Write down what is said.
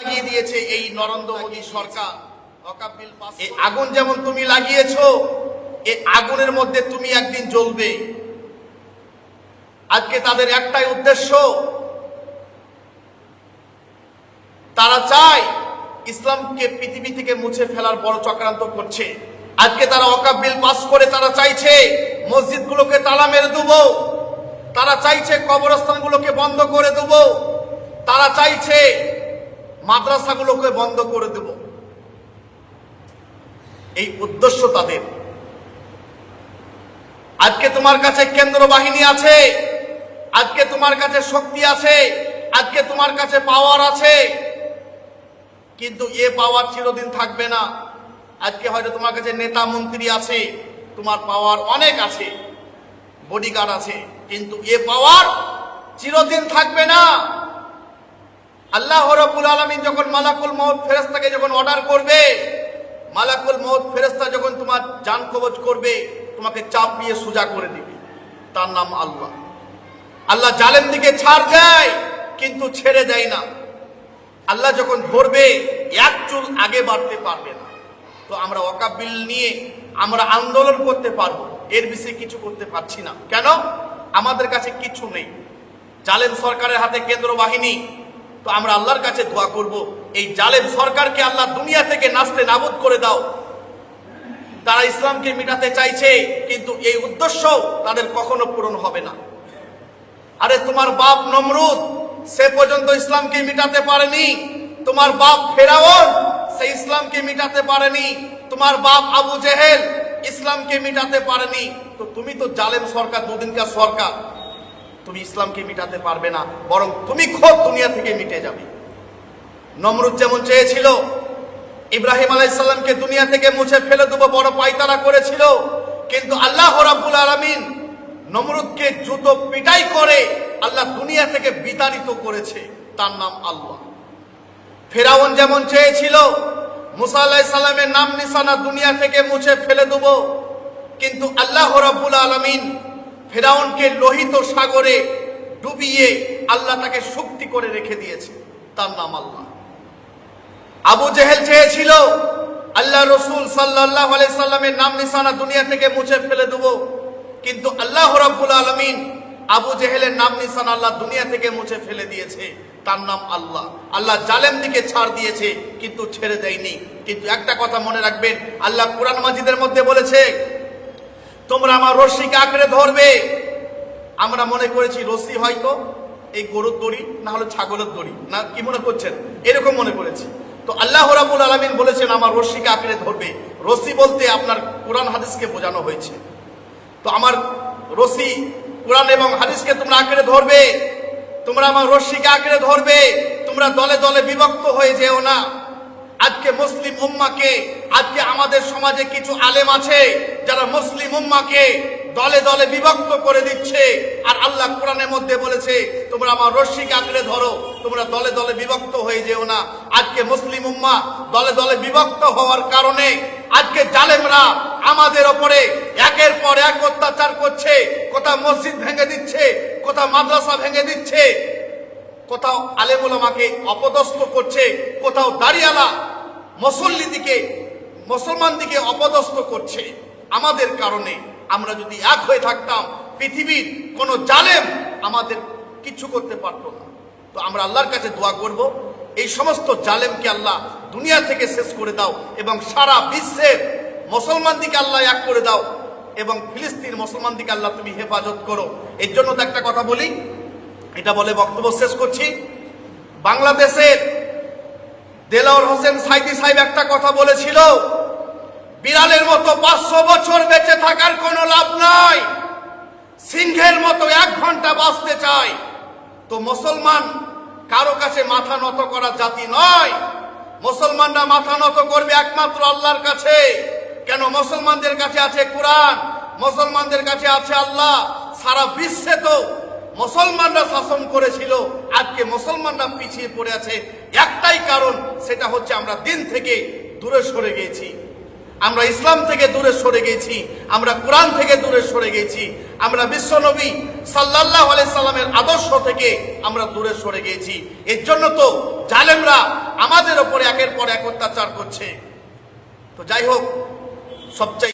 লাগিয়ে দিয়েছে এই নরেন্দ্র মোদী সরকার। এই আগুন যেমন তুমি লাগিয়েছো এই আগুনের মধ্যে তুমি একদিন জ্বলবে। আজকে তাদের একটাই উদ্দেশ্য তারা চায় ইসলামকে পৃথিবী থেকে মুছে ফেলার বড় চক্রান্ত করছে। আজকে তারা অকাব বিল পাস করে তারা চাইছে মসজিদগুলোকে তালা মেরে দেবো। তারা চাইছে কবরস্থানগুলোকে বন্ধ করে দেব। তারা চাইছে মাদ্রাসাগুলোকে বন্ধ করে দেব। এই উদ্দেশ্য তাদের। আজকে তোমার কাছে কেন্দ্র বাহিনী আছে, আজকে তোমার কাছে শক্তি আছে, আজকে তোমার কাছে পাওয়ার আছে। কিন্তু এ পাওয়ার চিরদিন থাকবে না। আজকে হয়তো তোমার কাছে নেতা মন্ত্রী আছে, তোমার পাওয়ার অনেক আছে বডিগার্ড আছে, কিন্তু এ পাওয়ার চিরদিন থাকবে না। আল্লাহ রব্বুল আলমিন যখন মালাকুল মৌত ফেরেস্তাকে যখন অর্ডার করবে, মালাকুল মৌত ফেরেস্তা যখন তোমার জান কবজ করবে, তোমাকে চাপ চাপিয়ে সোজা করে দিবে। তার নাম আল্লাহ। আল্লাহ জালেম দিকে ছাড় দেয়, কিন্তু ছেড়ে দেয় না। আল্লাহ যখন ধরবে, এক চুল আগে বাড়তে পারবে না। তো আমরা ওয়াকাবিল নিয়ে আমরা আন্দোলন করতে পারব। এর বিষয়ে কিছু করতে পারছি না। কেন? আমাদের কাছে কিছু নেই। জালেম সরকারের হাতে কেন্দ্র বাহিনী তো আমরা আল্লাহর কাছে দোয়া করব, এই জালেম সরকারকে আল্লাহ দুনিয়া থেকে নাচতে নাবুদ করে দাও। তারা ইসলামকে মিটাতে চাইছে, কিন্তু এই উদ্দেশ্য তাদের কখনো পূরণ হবে না। আরে, তোমার বাপ নমরুদ, সে পর্যন্ত ইসলামকে মিটাতে পারেনি। তোমার বাপ ফেরাউন, সে ইসলামকে মিটাতে পারেনি। তোমার বাপ আবু জেহেল, ইসলামকে মিটাতে পারেনি। তো তুমি তো জালেম সরকার, দুদিনকার সরকার। তুমি ইসলামকে মিটাতে পারবে না, বরং তুমি খোদ দুনিয়া থেকে মিটে যাবে। নমরুদ যেমন চেয়েছিল, ইব্রাহিম আলাইসাল্লামকে দুনিয়া থেকে মুছে ফেলে দেবো বড় পায়তারা করেছিল, কিন্তু আল্লাহ রাব্বুল আলামিন নমরুদকে জুতো পিটাই করে আল্লাহ দুনিয়া থেকে বিতাড়িত করেছে, তার নাম আল্লাহ। ফেরাউন যেমন চেয়েছিল, মুসা আলাহ সাল্লামের নাম নিশানা দুনিয়া থেকে মুছে ফেলে দেব, কিন্তু আল্লাহ রাব্বুল আলামিন ফেরাউনকে লোহিত সাগরে ডুবিয়ে আল্লাহ তাকে শক্তি করে রেখে দিয়েছে। তার নাম আল্লাহ। আবু জেহেল চেয়েছিল, আল্লাহ রসুল সাল্লাহ সাল্লামের নাম নিশানা দুনিয়া থেকে মুছে ফেলে দেব। কিন্তু আল্লাহ রাব্বুল আলমিন আবু জেহেলের নাম নিশানা আল্লাহ দুনিয়া থেকে মুছে ফেলে দিয়েছে। তার নাম আল্লাহ। আল্লাহ জালেম দিকে ছাড় দিয়েছে, কিন্তু ছেড়ে দেয়নি। কিন্তু একটা কথা মনে রাখবেন, আল্লাহ কোরআন মাজিদের মধ্যে বলেছে তোমরা আমার রশ্মিকে আঁকড়ে ধরবে। আমরা মনে করেছি রশ্মি হয়তো এই গরুর দড়ি, না হলে ছাগলের দড়ি, না কি মনে করছেন? এরকম মনে করেছি। তো আল্লাহ রাবুল আলমিন বলেছেন, আমার রশ্মিকে আঁকড়ে ধরবে। রশ্মি বলতে আপনার কোরআন হাদিসকে বোঝানো হয়েছে। তো আমার রশি কোরআন এবং হাদিসকে তোমরা আঁকড়ে ধরবে। তোমরা আমার রশ্মিকে আঁকড়ে ধরবে। তোমরা দলে দলে বিভক্ত হয়ে যেও না। আজকে মুসলিম উম্মাকে, আজকে আমাদের সমাজে কিছু আলেম আছে। যারা মুসলিম উম্মাকে দলে দলে বিভক্ত করে দিচ্ছে, আর আল্লাহ কোরআনের মধ্যে বলেছে, তোমরা আমার রশ্মিকে আঁকড়ে ধরো, তোমরা দলে দলে বিভক্ত হয়ে যেও না। আজকে মুসলিম উম্মা দলে দলে বিভক্ত হওয়ার কারণে, আজকে জালেমরা আমাদের ওপরে একের পর এক অত্যাচার করছে, কোথাও মসজিদ ভেঙে দিচ্ছে, কোথাও মাদ্রাসা ভেঙে দিচ্ছে, কোথাও আলেমুলামাকে অপদস্থ করছে, কোথাও দাঁড়িয়ালা মুসল্লি দিকে মুসলমান দিকে অপদস্থ করছে। আমাদের কারণে আমরা যদি এক হয়ে থাকতাম, পৃথিবীর কোনো জালেম আমাদের কিছু করতে পারতো না। তো আমরা আল্লাহর কাছে দোয়া করব, এই সমস্ত জালেমকে আল্লাহ দুনিয়া থেকে শেষ করে দাও এবং সারা বিশ্বের মুসলমান দিকে আল্লাহ এক করে দাও এবং ফিলিস্তিন মুসলমান দিকে আল্লাহ তুমি হেফাজত করো। এর জন্য তো একটা কথা বলি, এটা বলে বক্তব্য শেষ করছি। বাংলাদেশের দেলাওয়ার হোসেন সাইদি সাহেব একটা কথা বলেছিল বিড়ালের মতো পাঁচশো বছর বেঁচে থাকার কোনো লাভ নাই। সিংহের মতো এক ঘণ্টা বাঁচতে চায়। তো মুসলমান কারও কাছে মাথা নত করা জাতি নয়। মুসলমানরা মাথা নত করবে একমাত্র আল্লাহর কাছে। কেন মুসলমানদের কাছে আছে কোরআন? মুসলমানদের কাছে আছে আল্লাহ। সারা বিশ্বে তো মুসলমানরা শাসন করেছিল। আজকে মুসলমানরা পিছিয়ে পড়ে আছে। একটাই কারণ, সেটা হচ্ছে আমরা দিন থেকে দূরে সরে গেছি। আমরা ইসলাম থেকে দূরে সরে গেছি, আমরা কোরআন থেকে দূরে সরে গেছি, আমরা বিশ্বনবী নবী সাল্লাহ সাল্লামের আদর্শ থেকে আমরা দূরে সরে গেছি। এর জন্য তো জালেমরা আমাদের ওপরে একের পর এক অত্যাচার করছে। তো যাই হোক, সবচেয়ে